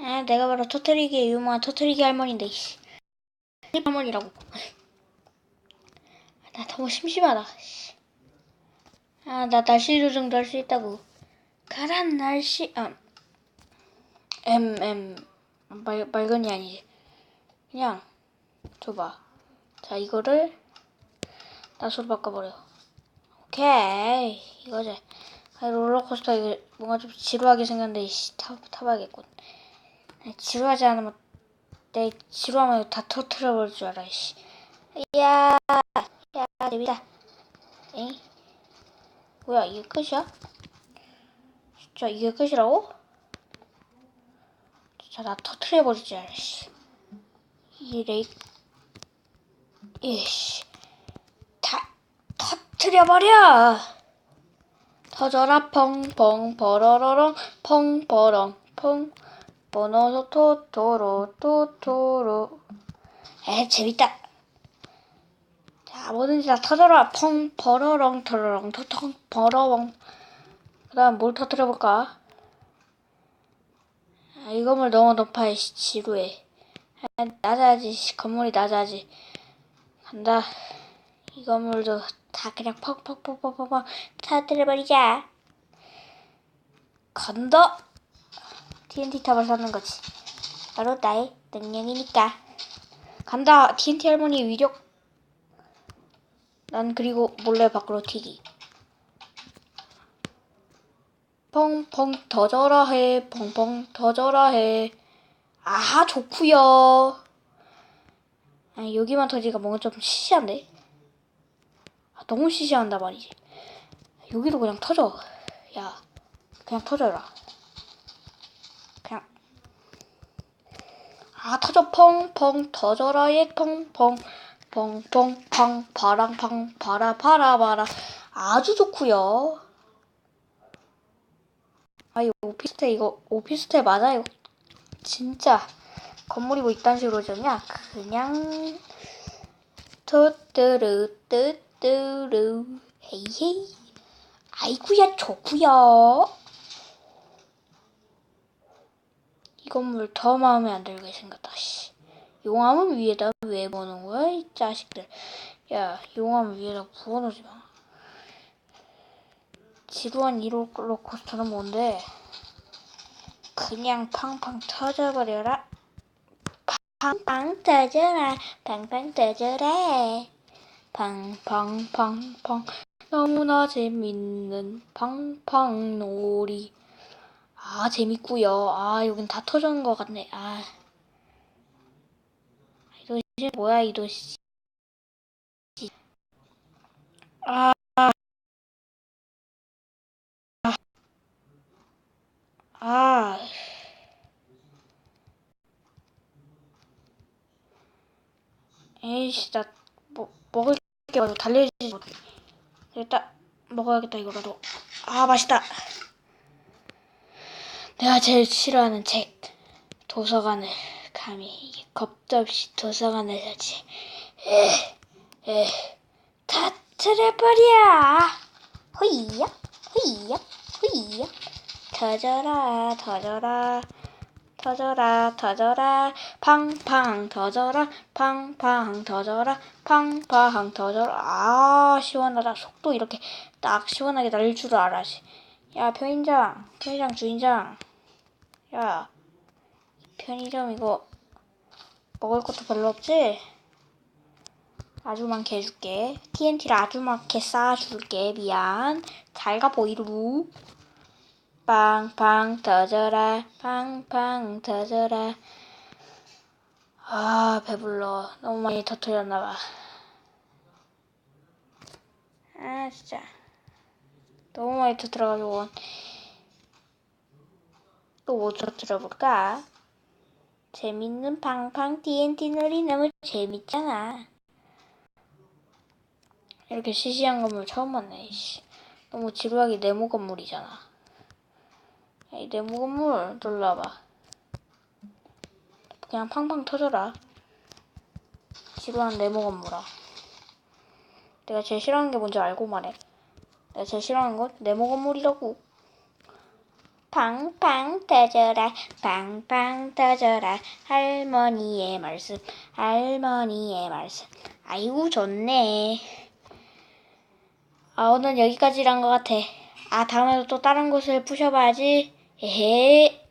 아, 내가 바로 터트리기에 유명한 터트리기 할머니인데, 씨. 할머니라고. 나 너무 심심하다. 씨. 아, 나 날씨 조정도 할 수 있다고. 가란 날씨, 아, M, M, 말, 말건이 아니지. 그냥, 줘봐. 자, 이거를, 낫으로 바꿔버려. 오케이. 이거지. 아, 롤러코스터 이거 뭔가 좀 지루하게 생겼는데, 씨, 타, 타봐야겠군. 지루하지 않으면, 내 지루하면 다 터트려 버릴 줄 알아, 씨. 야, 야, 재밌다. 에이? 뭐야, 이게 끝이야? 진짜 이게 끝이라고? 진짜 나 터트려버리지 않아, 씨. 이래, 이씨. 다, 터트려 버려! 터져라, 펑펑, 버러러렁, 펑버렁, 펑. 번호도 토토로, 토토로. 에, 재밌다. 자, 뭐든지 다 터져라, 펑, 버러렁, 터러렁, 토통, 버러렁. 그 다음 뭘 터트려볼까? 아, 이 건물 너무 높아, 씨, 지루해. 아, 낮아야지, 씨, 건물이 낮아야지. 간다. 이 건물도 다 그냥 펑펑펑펑펑 터뜨려버리자. 간다. TNT 탑을 사는 거지. 바로 나의 능력이니까. 간다. TNT 할머니 위력. 난 그리고 몰래 밖으로 튀기. 펑펑 터져라 해. 펑펑 터져라 해. 아 좋구요. 아니, 여기만 터지니까 뭔가 좀 시시한데? 아, 너무 시시한다 말이지. 여기도 그냥 터져. 야, 그냥 터져라. 그냥. 아, 터져, 펑펑, 터져라, 얘, 펑펑. 펑펑, 팡, 바랑, 팡, 바라, 바라, 바라. 아주 좋구요. 아, 이거 오피스텔, 이거 오피스텔 맞아, 이거. 진짜. 건물이 뭐 이딴 식으로 지었냐? 그냥 토뚜루 뚜뚜루 헤이헤이 아이구야 좋구요 이 건물 더 마음에 안 들게 생겼다 씨. 용암은 위에다 왜 부어놓은 거야 이 자식들. 야 용암 위에다 부어놓지 마. 지루한 이로코스터는 뭔데? 그냥 팡팡 터져버려라. 팡팡 터져라 팡팡 터져라. 팡팡팡팡. 너무나 재밌는 팡팡 놀이 아 재밌구요 아 여긴 다 터져는 것 같네 아 이 도시 뭐야 이 도시 아 아. 에이씨, 나, 뭐, 먹을 게 가지고 달려지지 못해. 일단, 먹어야겠다, 이거라도. 아, 맛있다. 내가 제일 싫어하는 책. 도서관을, 감히, 겁도 없이 도서관을 사지. 에, 에, 다 틀어버려! 호이야, 호이야, 호이야. 터져라, 터져라. 터져라 터져라 팡팡 터져라 팡팡 터져라 팡팡 터져라 아 시원하다 속도 이렇게 딱 시원하게 날릴 줄 알아지 야 편의점 편의점 주인장 야 편의점 이거 먹을 것도 별로 없지? 아주 많게 해줄게. TNT를 아주 많게 쌓아줄게. 미안. 잘가 보이루. 빵빵 터져라. 빵빵 터져라. 아 배불러. 너무 많이 터뜨렸나봐. 아 진짜. 너무 많이 터뜨려가지고 또뭐 터뜨려볼까 재밌는 팡팡 TNT 놀이 너무 재밌잖아 이렇게 시시한 건물 처음 봤네 씨. 너무 지루하게 네모 건물이잖아 이 네모 건물 놀러와봐. 그냥 팡팡 터져라. 지루한 네모 건물아. 내가 제일 싫어하는 게 뭔지 알고 말해. 내가 제일 싫어하는 건 네모 건물이라고. 팡팡 터져라 팡팡 터져라. 할머니의 말씀 할머니의 말씀. 아이고 좋네. 아 오늘 여기까지란 것 같아. 아 다음에도 또 다른 곳을 부셔봐야지. 헤헤